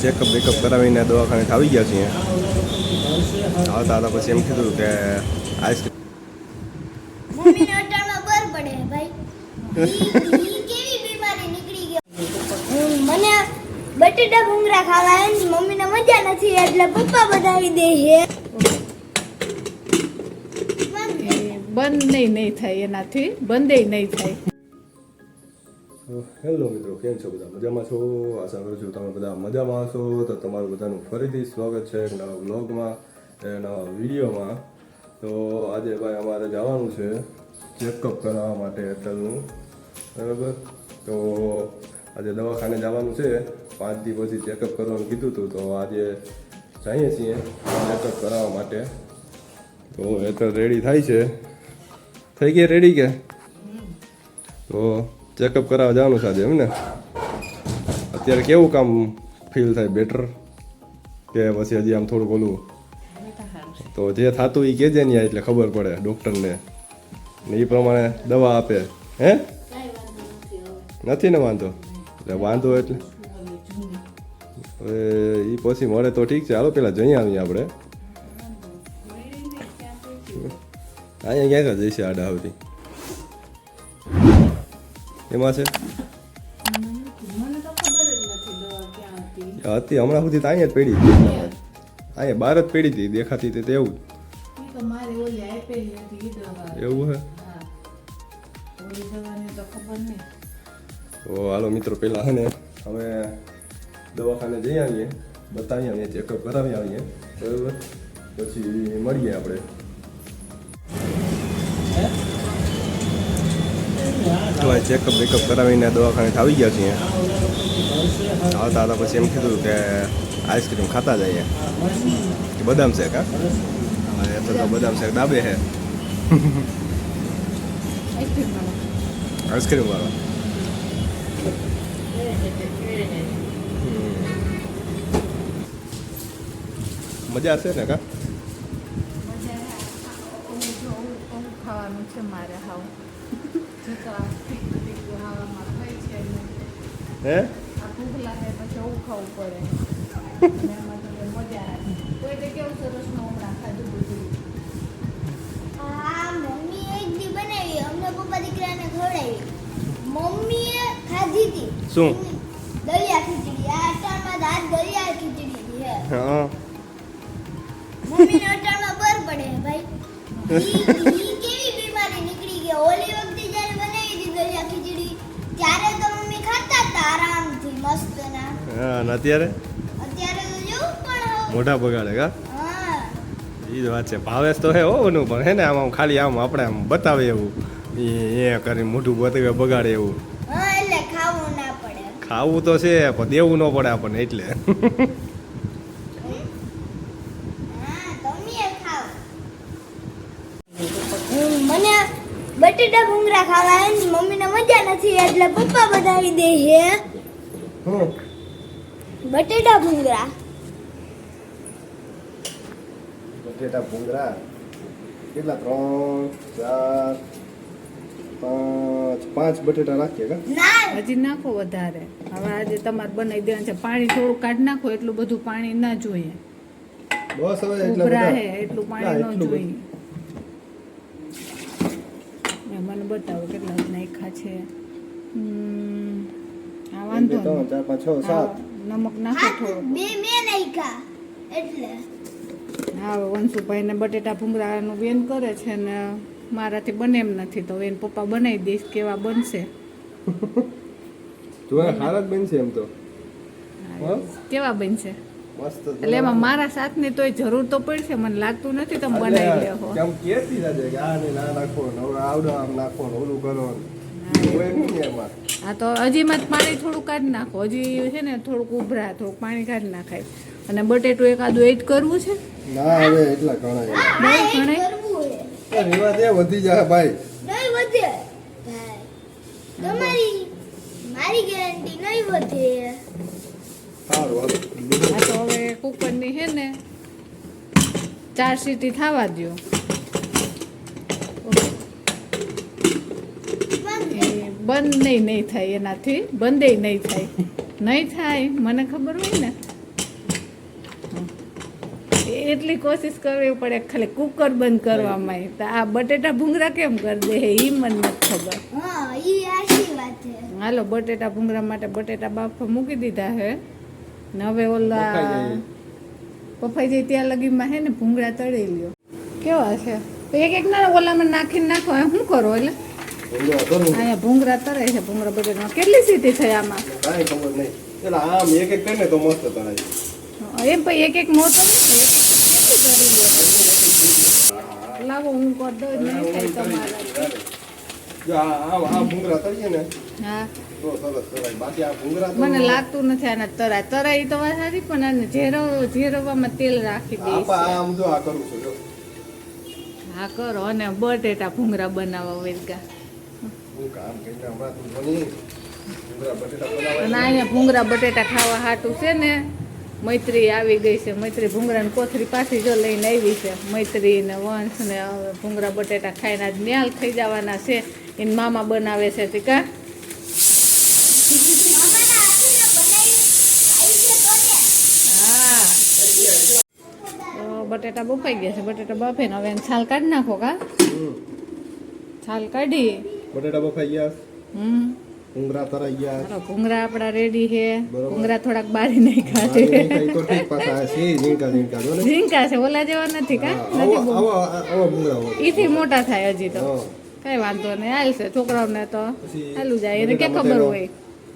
Checkup backup કરાવીને દવાખાને આવી ગયા છીએ. આવતા હતા પછી એમ કીધું કે આઈસ્ક્રીમ મમ્મીને અટાણમાં બર પડે ભાઈ. ઈ- ઈ કેવી બીમારી નીકળી ગઈ? મને બટેટા ભૂંગરા ખાવા એમ મમ્મીને મજા નથી એટલે પપ્પા બનાવી દે છે બંધ નહીં નહીં થાય એનાથી બંધ નહીં થાય. હેલો મિત્રો કેમ છો બધા? મજામાં છો? આશા કરું છું તમે બધા મજામાં છો તો તમારું બધાનું ફરીથી સ્વાગત છે એક નવા બ્લોગમાં એ નવા વિડીયોમાં. તો આજે ભાઈ અમારે જવાનું છે ચેકઅપ કરાવવા માટે એરટેલનું બરાબર? તો આજે દવાખાને જવાનું છે. પાંચ દિવસ પછી ચેકઅપ કરવાનું કીધું હતું. તો આજે જઈએ છીએ ચેકઅપ કરાવવા માટે. તો એ તો રેડી થાય છે. થઈ ગયા રેડી કે? તો ચેકઅપ કરાવવા જવાનું સાથે એમને એમ ને? અત્યારે કેવું કામ ફીલ થાય બેટર કે પછી હજી આમ થોડુંક ઓલું? તો જે થતું એ કહેજે નહીં એટલે ખબર પડે ડૉક્ટરને ને એ પ્રમાણે દવા આપે. હે? નથી ને વાંધો? એટલે વાંધો એટલે. હવે એ પછી મળે તો ઠીક છે. હાલો પેલા જઈ આવીએ આપણે. અહીંયા ક્યાં જઈશે આડા સુધી. એમાં છે? હતી. હમણાં સુધી તો અહીંયા જ પડી. અહીંયા બહાર જ પડી હતી દેખાતી તો દવા. એવું હે? તો હાલો મિત્રો પેલા હે ને અમે દવાખાને જઈ આવીએ. બતાવી આવીએ ચેકઅપ કરાવી આવીએ. બરાબર? પછી મળીએ આપણે. તો ચેકઅપ બેકઅપ કરાવીને દવાખાને આવી ગયા છીએ. આવતા હતા પછી એમ કીધું કે આઈસ્ક્રીમ ખાતા જઈએ. બદામ શેક હા? હા, તો બદામ શેક દાબે હે આઈસ્ક્રીમ વાળા. મજા છે ને કા? ખાવાનું છે મારે હાવ હે? શું? દલિયા ખીચડી. આ અટાણમાં દાદ દલિયા ખીચડી છે હા. મમ્મીને અટાણમાં બર પડે ભાઈ. અને અત્યારે? મોઢા બગાડે કા? હા. એ જ વાત છે. ભાવેશ તો હે ઓનું પણ હે ને આમ આમ ખાલી આમ આપણે આમ બતાવે એવું. એ એ કરી મોઢું બતાવે બગાડે એવું. ખાવું તો છે પણ દેવું ન પડે આપણને એટલે. મને બટેટા ભૂંગરા ખાવા મમ્મીને મજા નથી એટલે પપ્પા બનાવી દે છે બટેટા ભૂંગરા બટેટા ભૂંગરા કેટલા? ત્રણ ચાર પાંચ. પાંચ બટેટા રાખીએ કા? હજી નાખો વધારે. હવે આજે તમારે બનાવી દેવાનું છે. પાણી થોડું કાઢી નાખો એટલું બધું પાણી ના જોઈએ. બસ હવે એટલા પાણી ન જોઈએ. એ મને બતાવો કેટલા નાખ્યા છે. આ વાંધો ચાર પાંચ છ સાત. નમક નાખો થોડું બે બે નહીં એટલે. હા વંશુભાઈને બટેટા ભૂંગળાનું બેન કરે છે ને મારાથી બને એમ નથી તો એને પપ્પા બનાવી દઈશ કેવા બનશે. જો હારા જ બનશે એમ તો. કેવા બનશે? એટલે એમાં મારા સાથની તોય જરૂર તો પડશે મને લાગતું નથી તમે બનાવી લેવો કેમ કેતી કે આ ને ના નાખો નવરા આવડો આમ નાખો ઓલું કરો ને. હા તો હજીમાં જ પાણી થોડું કાઢી નાખો. હજી છે ને થોડુંક ઉભરા થોડુંક પાણી કાઢી નાખાય. અને બટેટું એકાદું એડ કરવું છે? ના હવે એટલા ઘણા ઘણા? એ ઘણાય? કરવું છે. રેવા દે વધી જાય ભાઈ. નહીં વધે. તમારી મારી ગેરંટી નહીં વધે. સારું આ તો હવે કુકરની છે ને ચાર સીટી થવા દો એ બંધ નહીં નહીં થાય એનાથી બંધ નહીં થાય. નહીં થાય મને ખબર હોય ને. એટલી કોશિશ કરવી પડે ખાલી કુકર બંધ કરવામાં તો આ બટેટા ભૂંગરા કેમ કરી દે એ મને નથી ખબર. હાલો બટેટા ભૂંગરા માટે બટેટા બાફા મૂકી દીધા હે. ને હવે ઓલા પફાઈ જાય ત્યાં લગીમાં હે ને ભૂંગળા તળી લ્યો કેવા છે? એક એક ના ઓલામાં નાખીને નાખો શું કરો એટલે? અહીંયા ભૂંગરા તરે છે ભૂંગળા બટેટામાં. કેટલી સીટી થઈ આમાં? કાંઈ ખબર નહીં. એટલે આમ એક એક કરીને તો મસ્ત તળાય એમ પછી એક એક લ્યો લાવો હું કરી દઉં નહીં થાય તમારા જો આ આ ભૂંગળા તળીએ ને હા. તો સરસ તળાય બાકી આ ભૂંગળા તો મને લાગતું નથી આને તરાય. તરાય તો વાત સારી પણ આને ઝેરવ ઝેરવામાં તેલ રાખી આમ જો આ કરું છું હા કરો અને બટેટા ભૂંગરા બનાવવા વેરગા હું કામ કરીને હમણાં તું બની. ભૂંગળા બટેટા અહીંયા ભૂંગરા બટેટા ખાવા હાટું છે ને મૈત્રી આવી ગઈ છે. મૈત્રી ભૂંગરાની કોથરી પાછી જો લઈને આવી છે. મૈત્રી ને વંશ ને હવે ભૂંગળા બટેટા ખાઈને આજ ન્યાલ થઈ જવાના છે. એને મામા બનાવે છે ટીકા બટેટા બફાઈ ગયા છે. બટેટા બફે ને હવે એને છાલ કાઢી નાખો કા? છાલ કાઢી. બટેટા બફાઈ ગયા ઉંગરા તરાઈ ગયા. ઉંગરા આપડા રેડી છે. ઉંગરા થોડાક બારી નહીં ખાતે તો ઠીક પાછા છે ઝીણકા જો ઝીંકા છે ઓલા જેવા નથી કા? નથી આવો આવો આવો ઈથી મોટા થાય હજી તો. કઈ વાંધો નહીં હાલશે છોકરાઓને તો ચાલુ હાલું જાય એને કે ખબર હોય?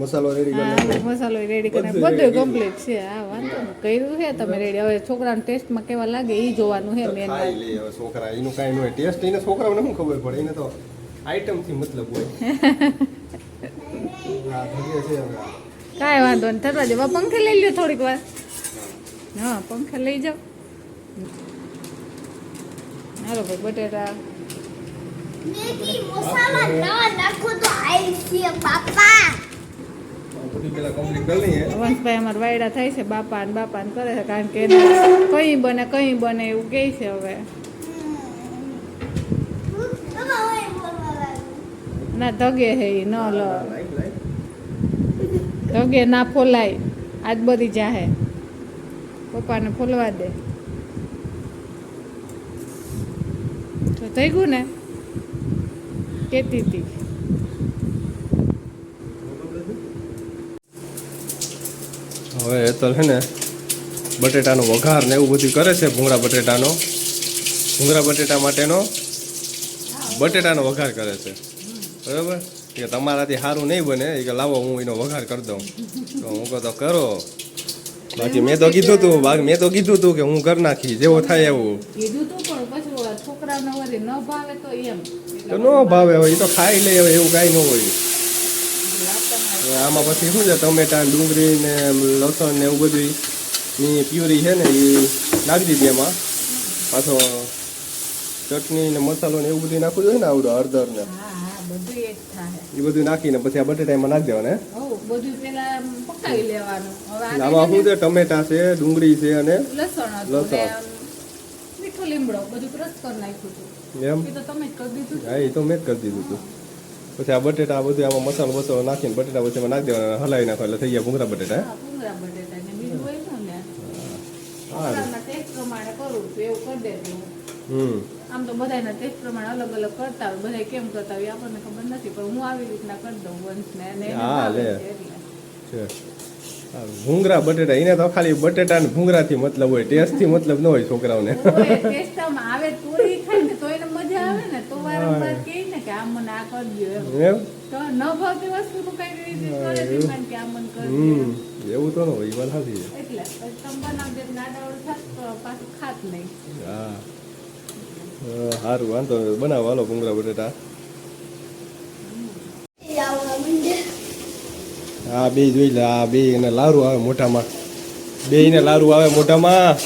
મસાલો રેડી કરી મસાલો રેડી કરી બધું કમ્પ્લીટ છે. હા વાંધો કર્યું છે તમે રેડી હવે છોકરાને ટેસ્ટમાં કેવા લાગે એ જોવાનું છે મેન છોકરા. એનું કાંઈ ન ટેસ્ટ એને છોકરાઓને શું ખબર પડે? એને તો આઈટમથી મતલબ હોય. કાંઈ વાંધો નહીં. થતા જવા પંખે લઈ લ્યો થોડીક વાર. હા પંખે લઈ જાઓ. હાલો ભાઈ બટેટા. વંશભાઈ અમારા વાયડા થાય છે. બાપા ને બાપા ને કરે છે. કારણ કે એને કઈ બને કઈ બને એવું કહે છે હવે તમે હોય બોલવા લાગ્યું ના ધગે હે ન લ. ધગે ના ફોલાય. આજ બધી જાહે. પપ્પાને ફોલવા દે. તો થઈ ગયું ને? કેતી હતી હવે એ તો છે ને, બટેટાનો વઘાર ને એવું બધું કરે છે ભૂંગળા બટેટાનો. ભૂંગળા બટેટા માટેનો બટેટાનો વઘાર કરે છે. બરાબર? કે તમારાથી સારું નહીં બને એ કે લાવો હું એનો વઘાર કરી દઉં. તો હું કહો તો કરો. બાકી મેં તો કીધું તું બાકી મેં તો કીધું તું કે હું કરી નાખી જેવો થાય એવું. કીધું તું પણ પછી ન ભાવે તો એમ. તો ન ભાવે હવે એ તો ખાઈ લે હવે એવું કાંઈ ન હોય. આમાં પછી શું છે ટમેટા ડુંગળી ને લસણ ને એવું બધું ની પ્યુરી છે ને એ નાખી દીધી એમાં. પાછો ચટણી ને મસાલો ને એવું બધું નાખવું જોઈએ ને આવડું હળદર ને. બધું એક થાય એ બધું નાખીને પછી આ બટેટા એમાં નાખી દેવાના હે. બધું પેલા પકાવી લેવાનું. હવે આમાં શું છે? ટમેટા છે ડુંગળી છે અને લસણ લસણ. મીઠો લીમડો બધું ક્રશ કરી નાખ્યું હતું. એમ? એ તો તમે જ કરી દીધું હા એ તો મેં જ કરી દીધું હતું. પછી આ બટેટા આ બધું આમાં મસાલો બસાલો નાખીને બટેટા પછી નાખી દેવાના હલાવી નાખો એટલે થઈ ગયા ભૂંગળા બટેટા હે. હા બટેટા ને બીજું હોય ને. હા. ટેસ્ટ પ્રમાણે કરું એવું કરી દેજો. હમ. આમ તો બધાના ટેસ્ટ પ્રમાણે અલગ અલગ કરતા હોય. બધા કેમ કરતા હોય આપણને ખબર નથી પણ હું આવી રીતના કરી દઉં વંશને અને હા, લે. છે બટેટા એને તો ખાલી બટેટા ને ભૂંગળાથી મતલબ હોય ટેસ્ટથી મતલબ ન હોય છોકરાઓને. ટેસ્ટ આવે તો ઈ ખાય ને તો એને મજા આવે ને. તો વારંવાર કહે ને કે આ મને આ કરી દો એમ. તો ન ભાવતી વસ્તુ તો કઈ રીતે કરે કે આમ મને કરી. એવું તો ન હોય એ વાત સાચી છે. એટલે તમે થાત પાછું ખાત નહીં. હા. સારું વાંધો બનાવો, હાલો, ભૂંગળા, બટેટા. હા બે જોઈ લે, આ બે એને લારું આવે મોઢામાં. બે ને લારું આવે મોઢામાં.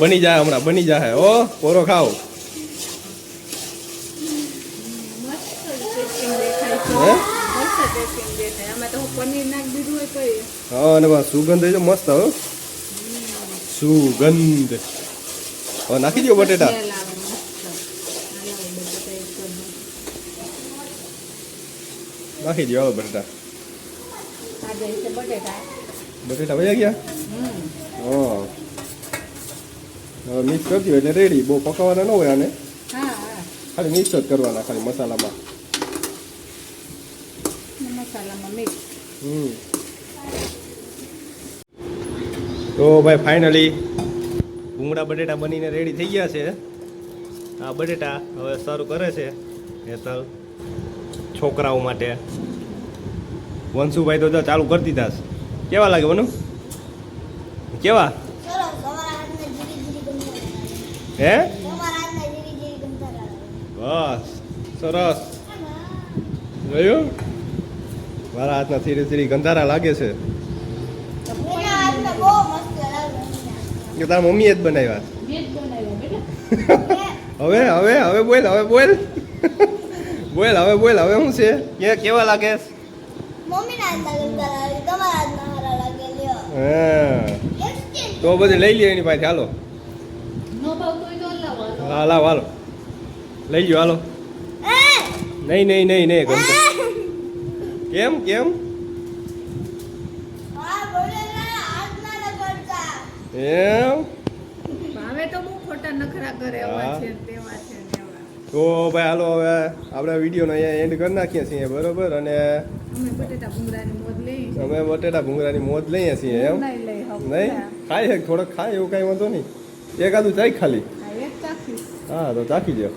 બની જાય હમણાં, બની જાય. ઓ પોરો છે હે? હું હા અને સુગંધ તો મસ્ત, હો. સુગંધ. નાખી દો બટેટા સ્મેલ આવે મસ્ત હાલો, બટેટા એક કરી દઉં. નાખી દો હાલો બટેટા બટેટા. બટેટા વયા ગયા? હા. હવે મિક્સ કરી હોય એટલે રેડી બહુ પકાવવાના ન હોય આને. ખાલી મિક્સ જ કરવાના ખાલી મસાલામાં. મસાલામાં મિક્સ હમ. તો ભાઈ ફાઇનલી ભૂંગળા બટેટા બનીને રેડી થઈ ગયા છે. આ બટેટા હવે સારું કરે છે. હેતલ છોકરાઓ માટે. વંશુભાઈ તો ચાલુ કરી દીધા છે. કેવા લાગે બનુ કેવા? હે? બસ સરસ. જોયું? મારા હાથના ધીરે ધીરે ગંધારા લાગે છે. કે તારા મમ્મીએ જ બનાવ્યા. જ બનાવ્યા હવે હવે હવે બોલ હવે બોલ. બોલ હવે બોલ હવે શું છે કે કેવા લાગે તો પછી લઈ લે એની પાસે હાલો નો ભાવતો હોય તો લાવો હા લાવ હાલો લઈ ગયો હાલો નહીં નહીં નહીં નહીં ગમતો કેમ કેમ એમ હવે તો બહુ ખોટા નખરા કરે હા. આવા છે તેવા છે એવા તો ભાઈ હાલો હવે આપણે વિડીયોનો અહીંયા એન્ડ કરી નાખીએ છીએ બરોબર? અને અમે બટેટા ભૂંગરાની મોજ લઈએ છીએ. એમ? નહીં ખાય થોડોક ખાય એવું કાંઈ વાંધો નહીં. એકાદું ચાઈ ખાલી. એક હા તો ચાખી દો